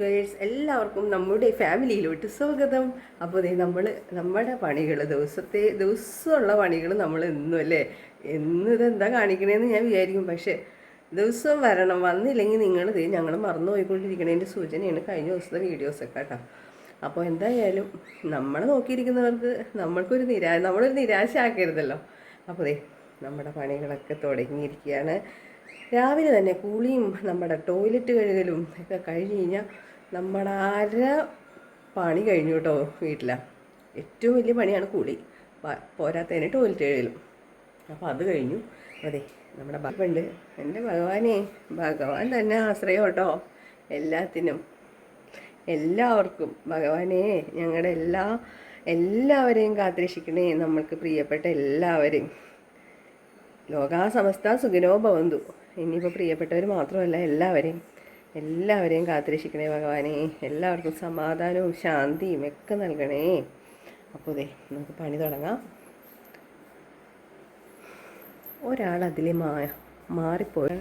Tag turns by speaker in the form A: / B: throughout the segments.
A: Girls എല്ലാവർക്കും നമ്മുടെ ഫാമിലിയിലോട്ട് സ്വാഗതം. അപ്പോൾ ദേ നമ്മൾ നമ്മുടെ പണികൾ ദിവസത്തെ ദിവസമുള്ള പണികൾ നമ്മൾ എന്നും അല്ലേ? എന്നും ഇതെന്താ കാണിക്കണേന്ന് ഞാൻ വിചാരിക്കും. പക്ഷേ ദിവസവും വരണം വന്നില്ലെങ്കിൽ നിങ്ങൾ ദേ ഞങ്ങൾ മറന്നു പോയിക്കൊണ്ടിരിക്കണതിന്റെ സൂചനയാണ് കഴിഞ്ഞ ദിവസത്തെ വീഡിയോസൊക്കെ കേട്ടോ. അപ്പോൾ എന്തായാലും നമ്മൾ നോക്കിയിരിക്കുന്നവർക്ക് നമ്മൾക്കൊരു നിരാ നമ്മളൊരു നിരാശ ആക്കരുതല്ലോ അപ്പോൾ ദേ നമ്മുടെ പണികളൊക്കെ തുടങ്ങിയിരിക്കുകയാണ്. രാവിലെ തന്നെ കുളിയും നമ്മുടെ ടോയ്ലറ്റ് കഴുകലും ഒക്കെ കഴിഞ്ഞ് കഴിഞ്ഞാൽ നമ്മുടെ അര പണി കഴിഞ്ഞു കേട്ടോ വീട്ടിലാണ് ഏറ്റവും വലിയ പണിയാണ് കുളി പോരാത്തതിന് ടോയ്ലറ്റ് കഴുകലും. അപ്പോൾ അത് കഴിഞ്ഞു. അതെ നമ്മുടെ ഭഗവണ്ട് എന്റെ ഭഗവാനെ ഭഗവാൻ തന്നെ ആശ്രയം കേട്ടോ എല്ലാത്തിനും. എല്ലാവർക്കും ഭഗവാനെ ഞങ്ങളുടെ എല്ലാ എല്ലാവരെയും കാത്തിരക്ഷിക്കണേ നമ്മൾക്ക് പ്രിയപ്പെട്ട എല്ലാവരെയും. ലോകാസമസ്ത സുഖനോ ഭവന്തു. ഇനിയിപ്പോൾ പ്രിയപ്പെട്ടവർ മാത്രമല്ല എല്ലാവരെയും എല്ലാവരെയും കാത്തിരക്ഷിക്കണേ ഭഗവാനെ. എല്ലാവർക്കും സമാധാനവും ശാന്തിയും ഒക്കെ നൽകണേ. അപ്പോൾ ദേ നമുക്ക് പണി തുടങ്ങാം. ഒരാൾ അതിൽ മാ മാറിപ്പോയി.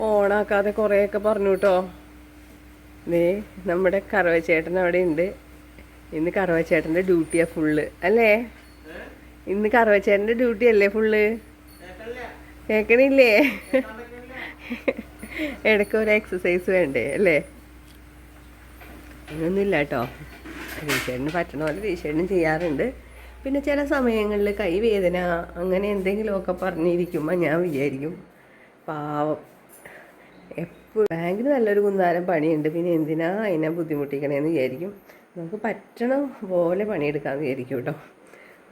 A: ഓണാക്കാതെ കുറേയൊക്കെ പറഞ്ഞു കേട്ടോ. ദേ നമ്മുടെ കറവച്ചേട്ടൻ അവിടെ ഉണ്ട്. ഇന്ന് കറവച്ചേട്ടന്റെ ഡ്യൂട്ടിയാണ് ഫുള്ള് അല്ലേ? ഇന്ന് കറവച്ചേട്ടന്റെ ഡ്യൂട്ടി അല്ലേ ഫുള്ള് കേൾക്കണില്ലേ ഇടയ്ക്ക് ഒരു എക്സസൈസ് വേണ്ടേ അല്ലേ? അങ്ങനൊന്നുമില്ല കേട്ടോ. ടീഷേർട്ടിന് പറ്റണ പോലെ ടീഷേർട്ടിനും ചെയ്യാറുണ്ട്. പിന്നെ ചില സമയങ്ങളിൽ കൈവേദന അങ്ങനെ എന്തെങ്കിലുമൊക്കെ പറഞ്ഞിരിക്കുമ്പോൾ ഞാൻ വിചാരിക്കും പാവം. എപ്പോഴും ബാങ്കിന് നല്ലൊരു കുന്താരം പണിയുണ്ട് പിന്നെ എന്തിനാ അതിനെ ബുദ്ധിമുട്ടിക്കണേന്ന് വിചാരിക്കും. നമുക്ക് പറ്റണ പോലെ പണിയെടുക്കാമെന്ന് വിചാരിക്കും കേട്ടോ.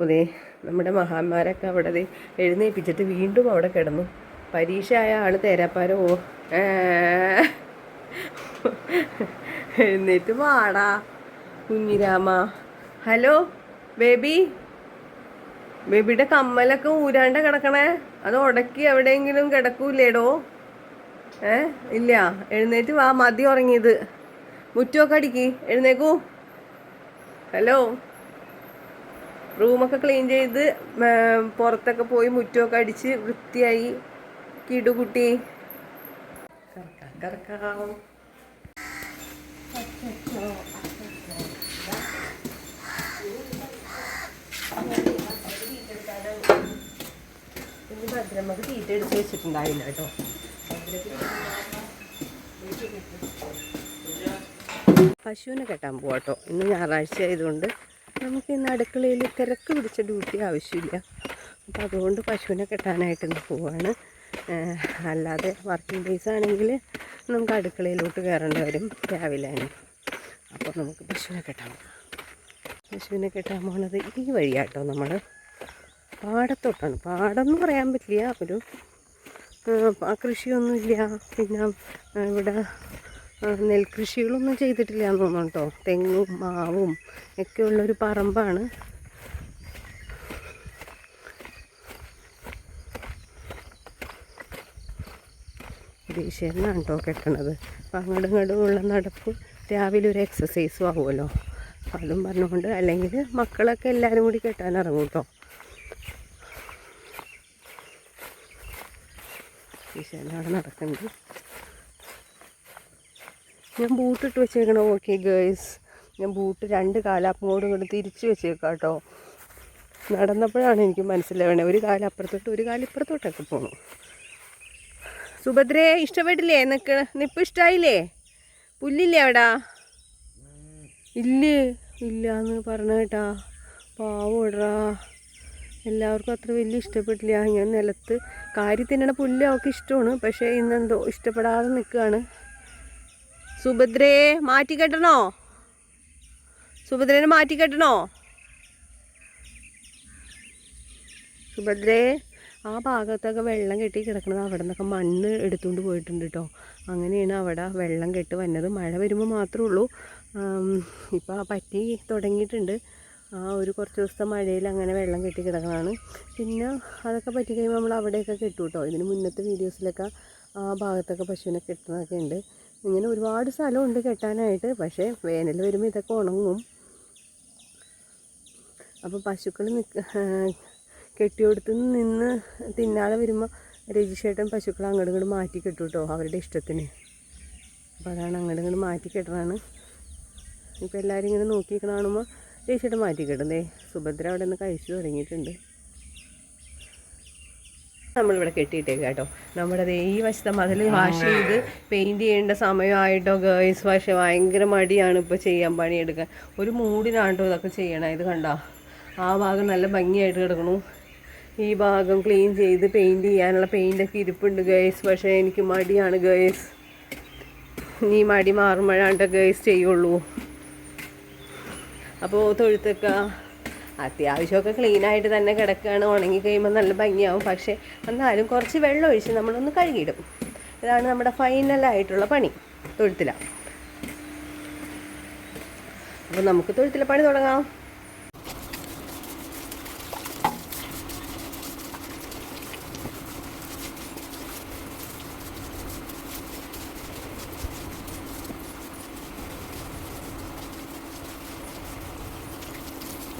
A: ദേ നമ്മുടെ മഹാന്മാരൊക്കെ അവിടെ എഴുന്നേൽപ്പിച്ചിട്ട് വീണ്ടും അവിടെ കിടന്നു. പരീക്ഷ ആയ ആൾ തേരാപ്പാരോ. എഴുന്നേറ്റ് വാടാ കുഞ്ഞിരാമ. Hello baby. ബേബിയുടെ കമ്മലൊക്കെ ഊരാണ്ട കിടക്കണേ. അത് ഉടക്കി എവിടെയെങ്കിലും കിടക്കൂലേടോ ഏ ഇല്ല. എഴുന്നേറ്റ് വാ മതി ഉറങ്ങിയത്. മുറ്റമൊക്കെ അടിക്ക്. എഴുന്നേക്കൂ. ഹലോ. റൂമൊക്കെ ക്ലീൻ ചെയ്ത് പുറത്തൊക്കെ പോയി മുറ്റമൊക്കെ അടിച്ച് വൃത്തിയായി. കിടുകുട്ടി കറക്കാം കറക്കാം ഇന്ന് ഭദ്രമ്മക്ക് തീറ്റ എടുത്ത് വെച്ചിട്ടുണ്ടായില്ല കേട്ടോ. പശുവിനെ കെട്ടാൻ പോവാട്ടോ. ഇന്ന് ഞായറാഴ്ച ആയതുകൊണ്ട് നമുക്ക് ഇന്ന് അടുക്കളയിൽ തിരക്ക് പിടിച്ച ഡ്യൂട്ടി ആവശ്യമില്ല. അപ്പോൾ അതുകൊണ്ട് പശുവിനെ കെട്ടാനായിട്ട് ഇന്ന് പോവാണ് അല്ലാതെ വർക്കിംഗ് ഡേയ്സ് ആണെങ്കിൽ നമുക്ക് അടുക്കളയിലോട്ട് കയറേണ്ടി വരും രാവിലെ തന്നെ. അപ്പോൾ നമുക്ക് പശുവിനെ കെട്ടാൻ പോകാം പശുവിനെ കെട്ടാൻ പോണത് ഈ വഴിയാട്ടോ നമ്മൾ പാടത്തോട്ടാണ്. പാടം എന്ന് പറയാൻ പറ്റില്ല. ഒരു കൃഷിയൊന്നുമില്ല. പിന്നെ ഇവിടെ നെൽകൃഷികളൊന്നും ചെയ്തിട്ടില്ല എന്ന് തോന്നുന്നു കേട്ടോ. തെങ്ങും മാവും ഒക്കെ ഉള്ളൊരു പറമ്പാണ്. ദേശീയനാണ് കേട്ടോ കെട്ടണത്. അപ്പം അങ്ങോട്ടും ഇങ്ങോട്ടും ഉള്ള നടപ്പ് രാവിലെ ഒരു എക്സസൈസും ആവുമല്ലോ. അതും പറഞ്ഞുകൊണ്ട് അല്ലെങ്കിൽ മക്കളൊക്കെ എല്ലാവരും കൂടി കെട്ടാൻ ഇറങ്ങും കേട്ടോ. ദേശീയനാണ് അവിടെ നടക്കുന്നുണ്ട്. ഞാൻ ബൂട്ടിട്ട് വെച്ചേക്കണം ഓക്കെ ഗേൾസ് ഞാൻ ബൂട്ട് രണ്ട് കാലപ്പങ്ങോട്ടും ഇങ്ങോട്ട് തിരിച്ച് വെച്ചേക്കാം കേട്ടോ നടന്നപ്പോഴാണ് എനിക്ക് മനസ്സിലാവണേ. ഒരു കാലം അപ്പുറത്തോട്ട് ഒരു കാലം ഇപ്പുറത്തോട്ടൊക്കെ പോണു. സുഭദ്രയെ ഇഷ്ടപ്പെട്ടില്ലേ? നിക്ക് നിപ്പ് ഇഷ്ടമായില്ലേ പുല്ലില്ലേ അവിടെ? ഇല്ലേ ഇല്ല എന്ന് പറഞ്ഞ കേട്ടാ. പാവടാ. എല്ലാവർക്കും അത്ര വലിയ ഇഷ്ടപ്പെട്ടില്ല. ഞാൻ നിലത്ത് കാരി തിന്നണ പുല്ല് അവൾക്ക് ഇഷ്ടമാണ്. പക്ഷേ ഇന്നെന്തോ ഇഷ്ടപ്പെടാതെ നിൽക്കുകയാണ് സുഭദ്രയെ മാറ്റി കെട്ടണോ? സുഭദ്രനെ മാറ്റി കെട്ടണോ? സുഭദ്രയെ ആ ഭാഗത്തൊക്കെ വെള്ളം കെട്ടി കിടക്കുന്നത് അവിടെ നിന്നൊക്കെ മണ്ണ് എടുത്തുകൊണ്ട് പോയിട്ടുണ്ട് കേട്ടോ അങ്ങനെയാണ് അവിടെ വെള്ളം കെട്ട് വന്നത്. മഴ വരുമ്പോൾ മാത്രമേ ഉള്ളൂ ഇപ്പോൾ പറ്റി തുടങ്ങിയിട്ടുണ്ട്. ആ ഒരു കുറച്ച് ദിവസത്തെ മഴയിൽ അങ്ങനെ വെള്ളം കെട്ടി കിടക്കണതാണ്. പിന്നെ അതൊക്കെ പറ്റി കഴിയുമ്പോൾ നമ്മൾ അവിടെയൊക്കെ കെട്ടു കേട്ടോ ഇതിന് മുന്നത്തെ വീഡിയോസിലൊക്കെ ആ ഭാഗത്തൊക്കെ പശുവിനെ കെട്ടുന്നതൊക്കെ ഉണ്ട്. ഇങ്ങനെ ഒരുപാട് സ്ഥലമുണ്ട് കെട്ടാനായിട്ട്. പക്ഷേ വേനൽ വരുമ്പോൾ ഇതൊക്കെ ഉണങ്ങും. അപ്പോൾ പശുക്കൾ നിൽക്ക കെട്ടിയോടത്ത് നിന്ന് തിന്നാതെ വരുമ്പോൾ രജിഷേട്ടൻ പശുക്കളെ അങ്ങോട്ടും ഇങ്ങോട്ട് മാറ്റി കെട്ടു കേട്ടോ അവരുടെ ഇഷ്ടത്തിന്. അപ്പോൾ അതാണ് അങ്ങോട്ട് ഇങ്ങോട്ട് മാറ്റി കെട്ടണതാണ്. ഇപ്പോൾ എല്ലാവരും ഇങ്ങനെ നോക്കി കാണുമ്പോൾ രജിഷേട്ടൻ മാറ്റി കെട്ടുന്നേ സുഭദ്ര അവിടെ നിന്ന് കഴിച്ചു തുടങ്ങിയിട്ടുണ്ട്. നമ്മളിവിടെ കെട്ടിയിട്ടേക്ക് കേട്ടോ. നമ്മുടെ ഈ വശത്തെ മതിൽ വാഷ് ചെയ്ത് പെയിന്റ് ചെയ്യേണ്ട സമയമായിട്ടോ ഗേൾസ് വാഷ് ഭയങ്കര മടിയാണ് ഇപ്പോൾ ചെയ്യാൻ പണിയെടുക്കാൻ. ഒരു മൂടിനാണ്ടോ ഇതൊക്കെ ചെയ്യണം. ഇത് കണ്ടോ? ആ ഭാഗം നല്ല ഭംഗിയായിട്ട് കിടക്കണു. ഈ ഭാഗം ക്ലീൻ ചെയ്ത് പെയിന്റ് ചെയ്യാനുള്ള പെയിന്റൊക്കെ ഇരിപ്പുണ്ട് ഗേൾസ് പക്ഷേ എനിക്ക് മടിയാണ് ഗേൾസ് നീ മടി മാറുമ്പോഴാണ്ട് ഗേൾസ് ചെയ്യുള്ളൂ. അപ്പോൾ തൊഴുത്തൊക്കെ അത്യാവശ്യമൊക്കെ ക്ലീനായിട്ട് തന്നെ കിടക്കുകയാണ്. ഉണങ്ങി കഴിയുമ്പോൾ നല്ല ഭംഗിയാവും. പക്ഷേ എന്നാലും കുറച്ച് വെള്ളം ഒഴിച്ച് നമ്മളൊന്ന് കഴുകിയിടും. ഇതാണ് നമ്മുടെ ഫൈനലായിട്ടുള്ള പണി. തൊഴുത്തില. അപ്പോൾ നമുക്ക് തൊഴുത്തിലെ പണി തുടങ്ങാം.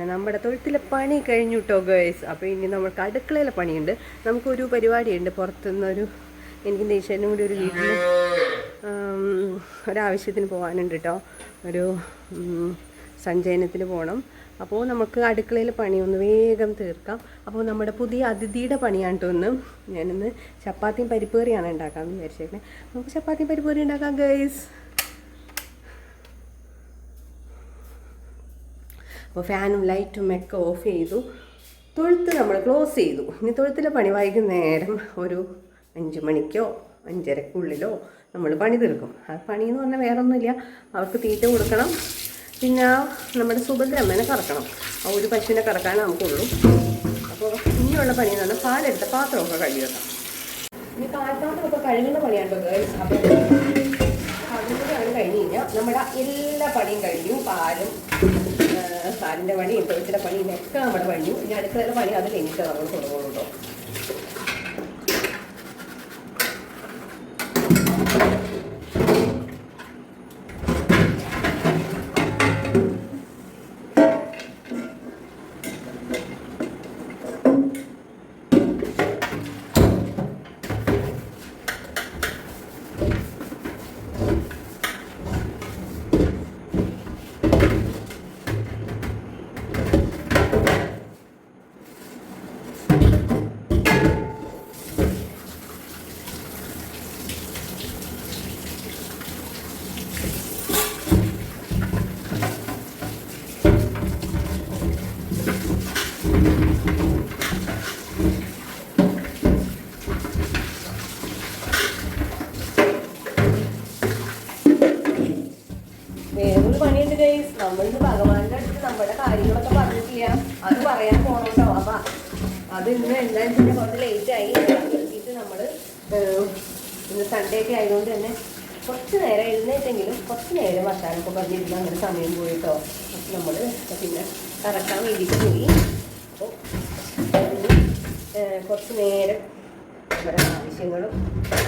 A: പിന്നെ നമ്മുടെ തൊഴുത്തിലെ പണി കഴിഞ്ഞു കേട്ടോ ഗേഴ്സ് അപ്പോൾ ഇനി നമ്മൾക്ക് അടുക്കളയിലെ പണിയുണ്ട്. നമുക്കൊരു പരിപാടിയുണ്ട്. പുറത്തുനിന്നൊരു എനിക്ക് ദേശനും കൂടി ഒരു വീട്ടിൽ ഒരാവശ്യത്തിന് പോകാനുണ്ട് കേട്ടോ ഒരു സഞ്ചയനത്തിന് പോകണം അപ്പോൾ നമുക്ക് അടുക്കളയിലെ പണി ഒന്ന് വേഗം തീർക്കാം. അപ്പോൾ നമ്മുടെ പുതിയ അതിഥിയുടെ പണിയാണ് ഒന്ന് ഞാനിന്ന് ചപ്പാത്തിയും പരിപ്പ് കറിയാണ് ഉണ്ടാക്കാമെന്ന് വിചാരിച്ചേക്കണേ. നമുക്ക് ചപ്പാത്തിയും പരിപ്പ് കറി ഉണ്ടാക്കാം ഗേഴ്സ് അപ്പോൾ ഫാനും ലൈറ്റും ഒക്കെ ഓഫ് ചെയ്തു. തൊഴുത്ത് നമ്മൾ ക്ലോസ് ചെയ്തു. ഇനി തൊഴുത്തിലെ പണി വൈകുന്നേരം ഒരു അഞ്ച് മണിക്കോ അഞ്ചരക്കുള്ളിലോ നമ്മൾ പണി തീർക്കും. ആ പണി എന്ന് പറഞ്ഞാൽ വേറെ ഒന്നുമില്ല അവർക്ക് തീറ്റ കൊടുക്കണം. പിന്നെ നമ്മുടെ സുഭദ്രമ്മനെ കറക്കണം. ആ ഒരു പശുവിനെ കറക്കാൻ നമുക്കുള്ളൂ. അപ്പോൾ ഇനിയുള്ള പണി എന്ന് പറഞ്ഞാൽ പാലെടുത്ത പാത്രമൊക്കെ കഴുകി വെക്കാം. ഇനി പാൽപ്പാത്രമൊക്കെ കഴുകുന്ന പണിയാണ് അപ്പോൾ അതും കൂടി ആണ് കഴിഞ്ഞ് കഴിഞ്ഞാൽ നമ്മുടെ എല്ലാ പണിയും കഴിഞ്ഞു. പാലും ആ, പണി പണിയും പണി ഒക്കെ നമ്മുടെ പണിയും ഇനി അടുക്കളയിലെ പണി അത് കഴിഞ്ഞിട്ട് നമ്മൾ തുടങ്ങുള്ളൂ പണിയുണ്ട് ഗൈസ് നമ്മളിന്ന് ഭഗവാന്റെ അടുത്ത് നമ്മുടെ കാര്യങ്ങളൊക്കെ പറഞ്ഞിട്ടില്ല. അത് പറയാൻ പോണോട്ടോ. അപ്പൊ അത് ഇന്ന് എന്തായാലും പിന്നെ കുറച്ച് ലേറ്റ് ആയി. എത്തിയിട്ട് നമ്മൾ ഇന്ന് സൺഡേ ഒക്കെ ആയതുകൊണ്ട് തന്നെ കുറച്ച് നേരം എഴുന്നേറ്റെങ്കിലും കുറച്ച് നേരം വർത്താനൊക്കെ പറഞ്ഞിരുന്ന അങ്ങനെ സമയം പോയിട്ടോ. അപ്പൊ നമ്മൾ പിന്നെ കറക്കാൻ വേണ്ടിയിട്ട് പോയി. അപ്പോൾ കുറച്ച് നേരം നമ്മുടെ ആവശ്യങ്ങളും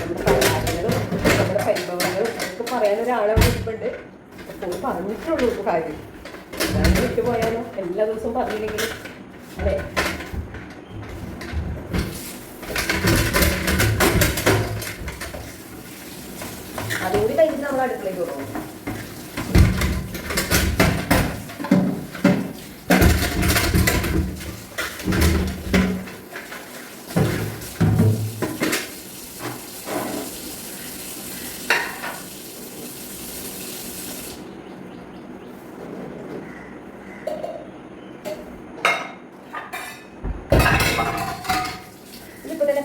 A: നമ്മുടെ പരാതികളും നമ്മുടെ പരിഭവങ്ങളും ഒക്കെ പറയാൻ ഒരാളവിടെ ഇരിപ്പുണ്ട്. അപ്പോൾ പറഞ്ഞിട്ടുള്ളൂ ഇപ്പോൾ കാര്യം. എല്ലാവരും വിട്ടുപോയാലോ എല്ലാ ദിവസവും പറഞ്ഞില്ലെങ്കിലും. അതെ അതുകൂടി കഴിഞ്ഞ് നമ്മൾ അടുക്കളയ്ക്ക് പോകും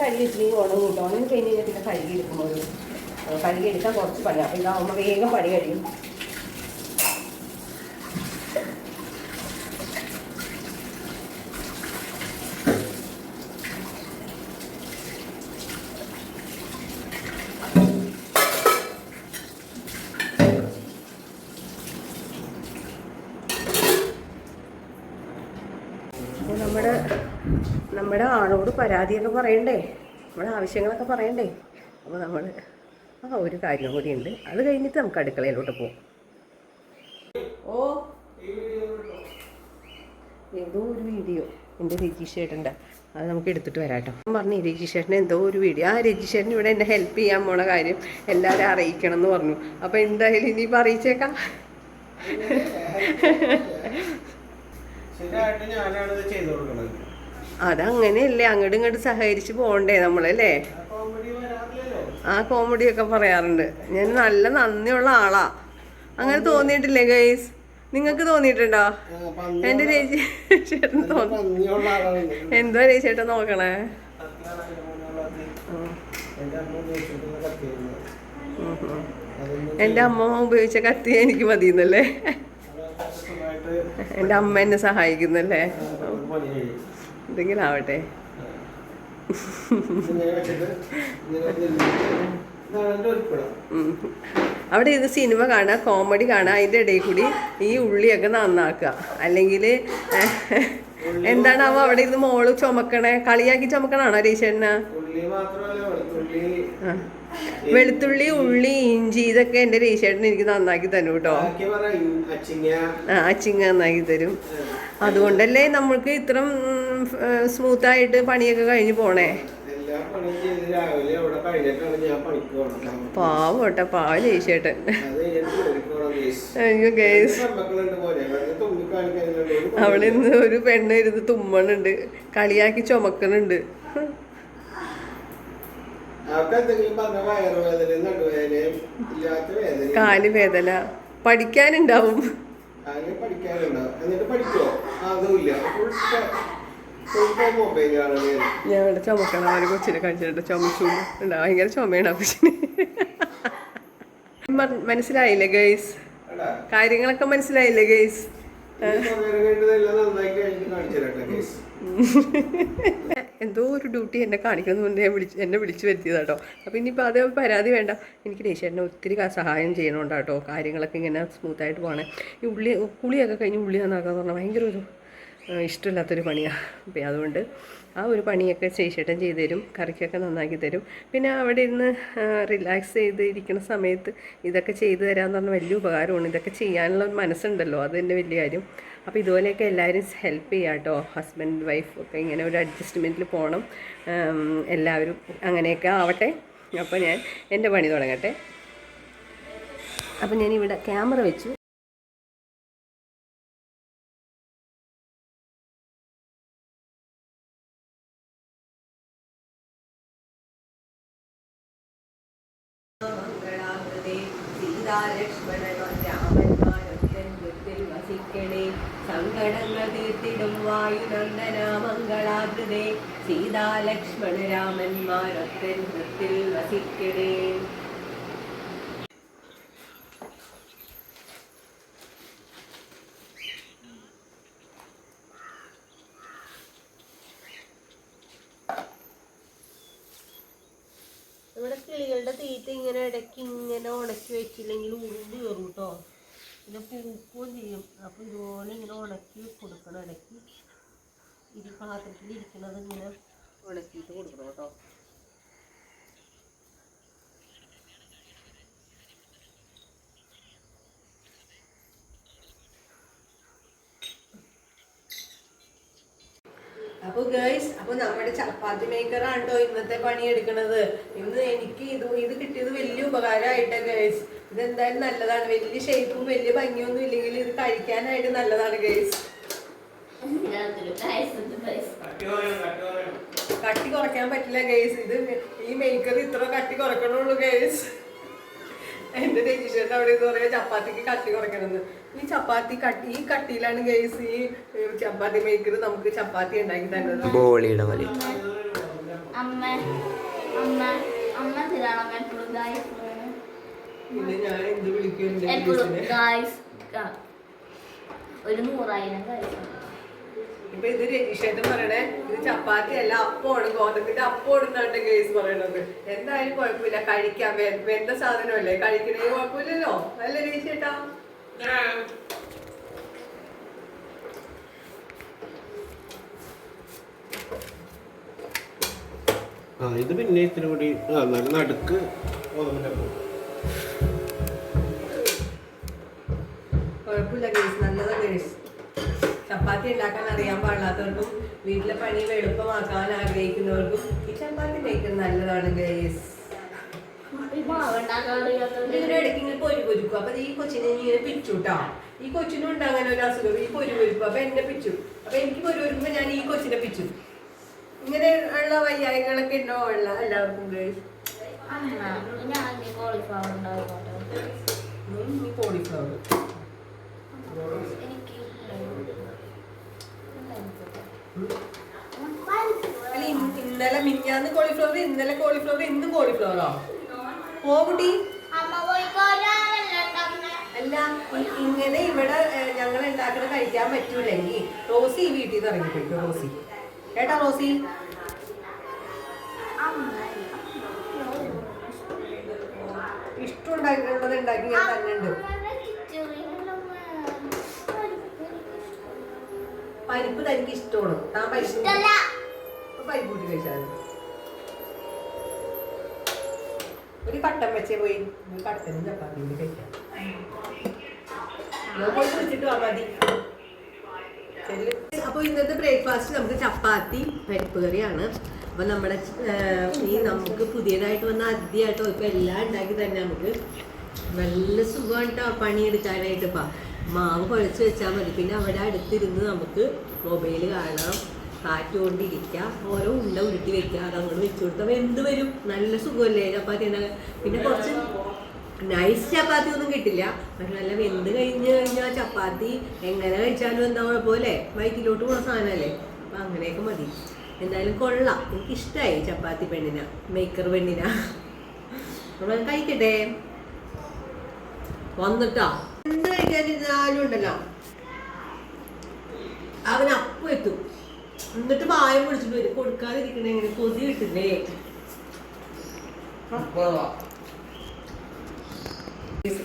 A: കഴുകി വെച്ചില്ലെങ്കിൽ ഉണങ്ങി കിട്ടും. ഉണങ്ങി കഴിഞ്ഞ് കഴിഞ്ഞാൽ പിന്നെ കഴുകി എടുക്കാൻ കുറച്ച് പണിയാണ് അപ്പോൾ ഇതാവുമ്പോൾ വേഗം പണി കഴിയും അപ്പോൾ നമ്മുടെ നമ്മുടെ ആളോട് പരാതിയൊക്കെ പറയണ്ടേ? നമ്മുടെ ആവശ്യങ്ങളൊക്കെ പറയണ്ടേ? അപ്പോൾ നമ്മൾ ആ ഒരു കാര്യം കൂടിയുണ്ട് അത് കഴിഞ്ഞിട്ട് നമുക്ക് അടുക്കളയിലോട്ട് പോകും ഓ ഏതോ ഒരു വീഡിയോ. എന്റെ രജീഷ് ചേട്ടന്റെ. അത് നമുക്ക് എടുത്തിട്ട് വരാം കേട്ടോ. ഞാൻ പറഞ്ഞു രജീഷ് എന്തോ ഒരു വീഡിയോ. ആ രജീഷ് ചേട്ടൻ ഇവിടെ എന്നെ ഹെൽപ്പ് ചെയ്യാൻ പോണ കാര്യം എല്ലാവരും അറിയിക്കണം എന്ന് പറഞ്ഞു. അപ്പോൾ എന്തായാലും ഇനിയിപ്പോൾ അറിയിച്ചേക്കാം.
B: ഞാനാണ് ഇത് ചെയ്തു കൊടുക്കുന്നത്
A: അതങ്ങനെയല്ലേ അങ്ങോട്ടും ഇങ്ങോട്ട് സഹകരിച്ച് പോകണ്ടേ നമ്മളല്ലേ?
B: ആ
A: കോമഡിയൊക്കെ പറയാറുണ്ട്. ഞാൻ നല്ല നന്ദിയുള്ള ആളാ. അങ്ങനെ തോന്നിയിട്ടില്ലേ ഗൈസ് നിങ്ങൾക്ക് തോന്നിയിട്ടുണ്ടോ? എന്റെ ചേച്ചി ചേട്ടൻ തോന്നി
B: ഭംഗിയുള്ള ആളാണ്.
A: എന്തോ ചേട്ടൻ നോക്കണേ.
B: എന്റെ അമ്മ
A: ഉപയോഗിച്ച കത്തി എനിക്ക് മതിയെന്നല്ലേ?
B: എന്റെ
A: എന്റെ അമ്മ എന്നെ സഹായിക്കുന്നല്ലേ. എന്തെങ്കിലും ആവട്ടെ. അവിടെ ഇത് സിനിമ കാണുക കോമഡി കാണുക അതിന്റെ ഇടയിൽ കൂടി ഈ ഉള്ളിയൊക്കെ നന്നാക്കുക. അല്ലെങ്കിൽ എന്താണാവോ അവിടെ ഇരുന്ന് മോൾ ചുമക്കണേ? കളിയാക്കി ചുമക്കണാണോ രീശണ്ണ
B: വെളുത്തുള്ളി.
A: ഉള്ളി ഇഞ്ചി ഇതൊക്കെ എന്റെ രീശേട്ടൻ എനിക്ക് നന്നാക്കി തരും കേട്ടോ.
B: അച്ചിങ്ങ.
A: നന്നാക്കി തരും. അതുകൊണ്ടല്ലേ നമ്മൾക്ക് ഇത്ര സ്മൂത്തായിട്ട് പണിയൊക്കെ കഴിഞ്ഞ് പോണേ.
B: പാവട്ടെ
A: പാവ
B: കേസ്
A: അയ്യോ നിന്ന് ഒരു പെണ്ണ് ഇരുന്ന് തുമ്മണുണ്ട്. കളിയാക്കി ചുമക്കണുണ്ട്.
B: കാൽ വേദന.
A: പഠിക്കാനുണ്ടാവും.
B: അങ്ങനെ പഠിക്കാനുണ്ടാവും. എന്നിട്ട് പഠിക്കുവോ? അതുമില്ല
A: ഞാൻ ഇവിടെ ചുമക്കണം. അവരെ കൊച്ചിനെ കാണിച്ചിട്ട് ചുമച്ചു. ഭയങ്കര ചുമയാണ് കൊച്ചിന്. മനസ്സിലായില്ലേ ഗൈസ്? കാര്യങ്ങളൊക്കെ മനസ്സിലായില്ലേ ഗൈസ്? എന്തോ ഒരു ഡ്യൂട്ടി എന്നെ കാണിക്കണമെന്നുണ്ട് ഞാൻ വിളിച്ച് എന്നെ വിളിച്ചു വരുത്തിയതാട്ടോ അപ്പോൾ ഇനിയിപ്പോൾ അത് പരാതി വേണ്ട. എനിക്ക് രേശേട്ടനെ ഒത്തിരി സഹായം ചെയ്യണോണ്ടാട്ടോ കാര്യങ്ങളൊക്കെ ഇങ്ങനെ സ്മൂത്തായിട്ട് പോകണേ ഈ ഉള്ളി കുളിയൊക്കെ കഴിഞ്ഞ് ഉള്ളി നന്നാക്കാന്ന് പറഞ്ഞാൽ ഭയങ്കര ഒരു ഇഷ്ടമില്ലാത്തൊരു പണിയാണ് അപ്പം അതുകൊണ്ട് ആ ഒരു പണിയൊക്കെ ചേച്ചേട്ടൻ ചെയ്തു തരും കറിക്കൊക്കെ നന്നാക്കി തരും. പിന്നെ അവിടെ ഇരുന്ന് റിലാക്സ് ചെയ്ത് ഇരിക്കുന്ന സമയത്ത് ഇതൊക്കെ ചെയ്തു തരാമെന്ന് പറഞ്ഞാൽ വലിയ ഉപകാരമാണ്. ഇതൊക്കെ ചെയ്യാനുള്ള ഒരു മനസ്സുണ്ടല്ലോ അത് തന്നെ വലിയ കാര്യം. അപ്പോൾ ഇതുപോലെയൊക്കെ എല്ലാവരും ഹെൽപ്പ് ചെയ്യാം കേട്ടോ ഹസ്ബൻഡ് വൈഫ് ഒക്കെ ഇങ്ങനെ ഒരു അഡ്ജസ്റ്റ്മെന്റിൽ പോകണം എല്ലാവരും അങ്ങനെയൊക്കെ ആവട്ടെ. അപ്പോൾ ഞാൻ എന്റെ പണി തുടങ്ങട്ടെ. അപ്പോൾ ഞാൻ ഇവിടെ ക്യാമറ വെച്ചു മംഗളാകൃതേ സീതാലക്ഷ്മണ രാമന്മാരൊറ്റത്തിൽ വസിക്കണേ സങ്കടങ്ങൾ തീർത്തിടും വായുനന്ദന മംഗളാകൃതേ സീതാലക്ഷ്മണ രാമന്മാരൊറ്റത്തിൽ വസിക്കണേ. നമ്മുടെ കിളികളുടെ തീറ്റ ഇങ്ങനെ ഇടയ്ക്ക് ഇങ്ങനെ ഉണക്കി വെച്ചില്ലെങ്കിൽ ഉരുണ്ട് കയറും കേട്ടോ. പിന്നെ പൂക്കുകയും ചെയ്യും. അപ്പോൾ ഇതുപോലെ ഇങ്ങനെ ഉണക്കി കൊടുക്കണം. ഇടയ്ക്ക് ഇത് പാത്രത്തിൽ ഇരിക്കണത് ഇങ്ങനെ ഉണക്കിയിട്ട് കൊടുക്കണം കേട്ടോ. അപ്പൊ ഗേൾസ് അപ്പൊ നമ്മുടെ ചപ്പാത്തി മേക്കർ ആണോ ഇന്നത്തെ പണി എടുക്കണത് ഇന്ന് എനിക്ക് ഇത് ഇത് കിട്ടിയത് വലിയ ഉപകാരമായിട്ടാ ഗേൾസ് ഇത് എന്തായാലും നല്ലതാണ്. വലിയ ഷേപ്പും വലിയ ഭംഗിയൊന്നും ഇല്ലെങ്കിൽ ഇത് കഴിക്കാനായിട്ട് നല്ലതാണ് ഗൈസ് കട്ടി കുറയ്ക്കാൻ പറ്റില്ല ഗൈസ് ഇത് ഈ മേക്കർ ഇത്ര കട്ടി കുറയ്ക്കണുള്ളൂ ഗൈസ് എന്റെ രജിസ്റ്ററിന്റെ അവിടെ ഇത് പറയാ ചപ്പാത്തിക്ക് കട്ടി കുറയ്ക്കണമെന്ന്. ഈ ചപ്പാത്തി കട്ടി ഈ കട്ടിയിലാണ് ഗൈസ് ഈ ചപ്പാത്തി മേക്കർ നമുക്ക് ചപ്പാത്തി ഉണ്ടാക്കി തന്നത്
C: ബോളിയുടെ പോലെ
D: അമ്മ അമ്മ അമ്മ തരണം എപ്പോഴും ഗായ്സ്
A: ഞാൻ
D: ഒരു നൂറായിരം
A: ഇപ്പൊ ഇത് ഇത് ചപ്പാത്തി അല്ല അപ്പമാണ് ഗോതമ്പിന്റെ അപ്പമാണെന്നാണ് ഗ്രേസ് പറയണത്. എന്തായാലും കുഴപ്പമില്ല കഴിക്കാം. വേണ്ട സാധനമല്ലേ? കഴിക്കണേ കുഴപ്പമില്ലല്ലോ? അല്ല രജിഷേട്ടാ?
B: ആ ഇത് പിന്നെ ഇത്തിരി കൂടി ആ നല്ല നടുക്ക് ഗോതമ്പിന്റെ അപ്പം
A: ചപ്പാത്തി ഉണ്ടാക്കാൻ അറിയാൻ പാടില്ലാത്തവർക്കും വീട്ടിലെ പണി എളുപ്പമാക്കാൻ ആഗ്രഹിക്കുന്നവർക്കും ഈ ചപ്പാത്തി കഴിക്കുന്നത് നല്ലതാണ് ഗ്രേസ്
D: ഈ
A: പൊരി പൊരിക്കും. അപ്പൊ കൊച്ചിനെ നീ ഇങ്ങനെ പിച്ചു കേട്ടോ ഈ കൊച്ചിനും ഉണ്ട് ഒരു അസുഖം. ഈ പൊരി പൊരിക്കും. അപ്പൊ എന്നെ പിച്ചു അപ്പൊ എനിക്ക് പൊരി പൊരിക്കുമ്പോ ഞാൻ ഈ കൊച്ചിനെ പിച്ചു ഇങ്ങനെ ഉള്ള വയ്യായങ്ങളൊക്കെ ഉണ്ടോ? ഉള്ള എല്ലാവർക്കും ഗേസ്
D: കോളിഫ്ലവർ ഉണ്ടായിക്കോട്ടെ
A: കോളിഫ്ലവർ
D: എനിക്ക്
A: അല്ല ഇന്ന് ഇന്നലെ മിഞ്ഞാന്ന് കോളിഫ്ലവർ ഇന്നലെ കോളിഫ്ലവർ ഇന്ന് കോളിഫ്ലവറോ പോകുട്ടി അല്ല ഇങ്ങനെ ഇവിടെ ഞങ്ങൾ ഉണ്ടാക്കണ കഴിക്കാൻ പറ്റൂലെങ്കിൽ റോസി ഈ വീട്ടിൽ നിന്ന് ഇറങ്ങിപ്പോയിക്കോ റോസി. കേട്ടാ റോസി? ഇഷ്ടം ഉണ്ടാക്കിയിട്ടുള്ളത് ഉണ്ടാക്കി ഞാൻ തന്നെ ഉണ്ട് പരിപ്പ് തനിക്ക് ഇഷ്ടമാണ്. താൻ പരിപ്പ് പരിപ്പ് കൂട്ടി കഴിച്ചാൽ ഒരു കട്ടൻ വെച്ചേ പോയി. ഒരു കട്ടനും ചപ്പാത്തി കൂടി കഴിക്കാം. പോയി വാ മതി. അപ്പൊ ഇന്നത്തെ ബ്രേക്ക്ഫാസ്റ്റ് നമുക്ക് ചപ്പാത്തി പരിപ്പ് കറിയാണ്. അപ്പൊ നമ്മുടെ ഈ നമുക്ക് പുതിയതായിട്ട് വന്ന ആദ്യമായിട്ടോ ഇപ്പൊ എല്ലാം ഉണ്ടാക്കി തന്നെ നമുക്ക് നല്ല സുഖമാണ് കേട്ടോ പണിയെടുക്കാനായിട്ട് ഇപ്പൊ. മാവ് കുഴച്ച് വെച്ചാൽ മതി. പിന്നെ അവിടെ അടുത്തിരുന്ന് നമുക്ക് മൊബൈൽ കാണാം. കാറ്റ് കൊണ്ടിരിക്കാം ഓരോ ഉണ്ട ഉരുട്ടി വെക്കുക. അത് അങ്ങോട്ട് വെച്ച് കൊടുത്താൽ എന്ത് വരും? നല്ല സുഖമല്ലേ? ചപ്പാത്തി ഉണ്ടാക്കാൻ പിന്നെ കുറച്ച് നൈസ് ചപ്പാത്തി ഒന്നും കിട്ടില്ല. പക്ഷെ നല്ല വെന്ത് കഴിഞ്ഞ് കഴിഞ്ഞാൽ ചപ്പാത്തി എങ്ങനെ കഴിച്ചാലും എന്താ കുഴപ്പമില്ലേ വയറ്റിലോട്ട് പോകുന്ന സാധനമല്ലേ അപ്പം അങ്ങനെയൊക്കെ മതി. എന്തായാലും കൊള്ളാം. എനിക്കിഷ്ടമായി ചപ്പാത്തി പെണ്ണിന. മേക്കർ പെണ്ണിന. നമ്മൾ കഴിക്കട്ടെ? വന്നിട്ടാ? എന്ത് കഴിക്കാനിരുന്നാലും ഉണ്ടല്ലോ. അവൻ അപ്പം എത്തും എന്നിട്ട് മായം പിടിച്ചിട്ട് വരും. കൊടുക്കാതിരിക്കണേ എങ്ങനെ കൊതി കിട്ടില്ലേ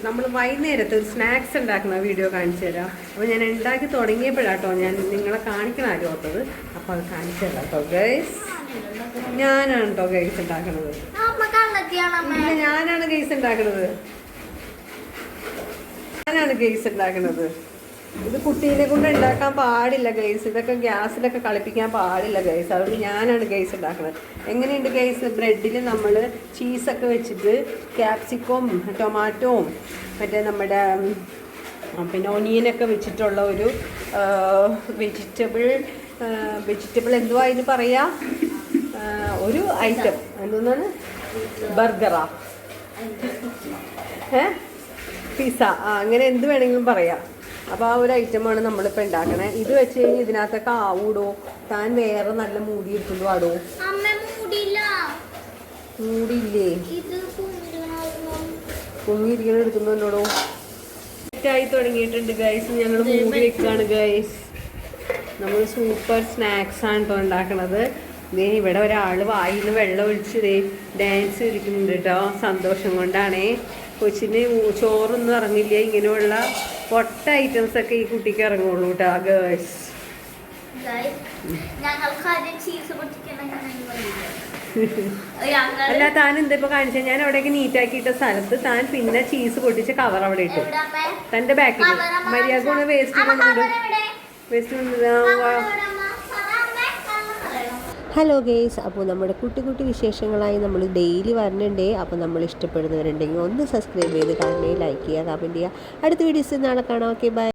A: നമ്മൾ വൈകുന്നേരത്ത് ഒരു സ്നാക്സ് ഉണ്ടാക്കുന്ന വീഡിയോ കാണിച്ചു തരാം. അപ്പോൾ ഞാൻ ഉണ്ടാക്കി തുടങ്ങിയപ്പോഴാട്ടോ ഞാൻ നിങ്ങളെ കാണിക്കണ ആരും ഓർത്തത്. അപ്പോൾ അത് കാണിച്ചു തരാം കേട്ടോ ഗൈസ് ഞാനാണ് കേട്ടോ ഗൈസ് ഉണ്ടാക്കണത്. ഇല്ല ഞാനാണ് ഗൈസ് ഉണ്ടാക്കണത്. ഞാനാണ് ഗെയ്സ് ഉണ്ടാക്കുന്നത് ഇത് കുട്ടീനെ കൊണ്ട് ഉണ്ടാക്കാൻ പാടില്ല ഗെയ്സ് ഇതൊക്കെ ഗ്യാസിലൊക്കെ കളിപ്പിക്കാൻ പാടില്ല ഗെയ്സ് അതുകൊണ്ട് ഞാനാണ് ഗെയ്സ് ഉണ്ടാക്കുന്നത് എങ്ങനെയുണ്ട് ഗെയ്സ് ബ്രെഡിൽ നമ്മൾ ചീസൊക്കെ വെച്ചിട്ട് ക്യാപ്സിക്കവും ടൊമാറ്റോവും മറ്റേ നമ്മുടെ പിന്നെ ഒനിയനൊക്കെ വെച്ചിട്ടുള്ള ഒരു വെജിറ്റബിൾ വെജിറ്റബിൾ എന്തുവാ ഇത് പറയാ? ഒരു ഐറ്റം എന്താണ് ബർഗറാ. ഏ? പിസ്സ ആ അങ്ങനെ എന്ത് വേണമെങ്കിലും പറയാം. അപ്പോൾ ആ ഒരു ഐറ്റമാണ് നമ്മളിപ്പോൾ ഉണ്ടാക്കണേ ഇത് വെച്ച് കഴിഞ്ഞാൽ ഇതിനകത്തൊക്കെ ആവൂടോ താൻ വേറെ നല്ല മൂടി എടുത്തുള്ളൂ ആടോ
D: അമ്മ മൂടിയില്ല
A: മൂടിയില്ലേ?
D: ഇത് എടുക്കുന്നു
A: പൊങ്ങിയിരിക്കണ എടുക്കുന്നുണ്ടോ ആയി തുടങ്ങിയിട്ടുണ്ട് ഗൈസ് ഞങ്ങൾ മൂടി വെക്കുകയാണ് ഗൈസ് നമ്മൾ സൂപ്പർ സ്നാക്സ് ആണ് കേട്ടോ ഉണ്ടാക്കണത് ദേ ഇവിടെ ഒരാൾ വായിൽ നിന്ന് വെള്ളം ഒഴിച്ച് ദേ ഡാൻസ് കളിക്കുന്നുണ്ട് കേട്ടോ സന്തോഷം കൊണ്ടാണേ. കൊച്ചിന് ചോറൊന്നും ഇറങ്ങില്ല. ഇങ്ങനെയുള്ള പൊട്ട ഐറ്റംസ് ഒക്കെ ഈ കുട്ടിക്ക് ഇറങ്ങുള്ളൂ കേട്ടോ ഗേൾസ് അല്ല താൻ എന്താ ഇപ്പൊ കാണിച്ചത് ഞാൻ അവിടേക്ക് നീറ്റാക്കിയിട്ട സ്ഥലത്ത് താൻ പിന്നെ ചീസ് പൊട്ടിച്ച് കവർ അവിടെ ഇട്ടു. തന്റെ ബാക്കിൽ മര്യാദ വേസ്റ്റ് കൊണ്ടുണ്ട് വേസ്റ്റ് കൊണ്ട് ഹലോ ഗേസ് അപ്പോൾ നമ്മുടെ കുട്ടി കുട്ടി വിശേഷങ്ങളായി നമ്മൾ ഡെയിലി വരണുണ്ടേ. അപ്പോൾ നമ്മൾ ഇഷ്ടപ്പെടുന്നവരുണ്ടെങ്കിൽ ഒന്ന് സബ്സ്ക്രൈബ് ചെയ്ത് കാണണേ ലൈക്ക് ചെയ്യുക കമന്റ് ചെയ്യുക അടുത്ത വീഡിയോസ് നാളെ കാണാം. Okay bye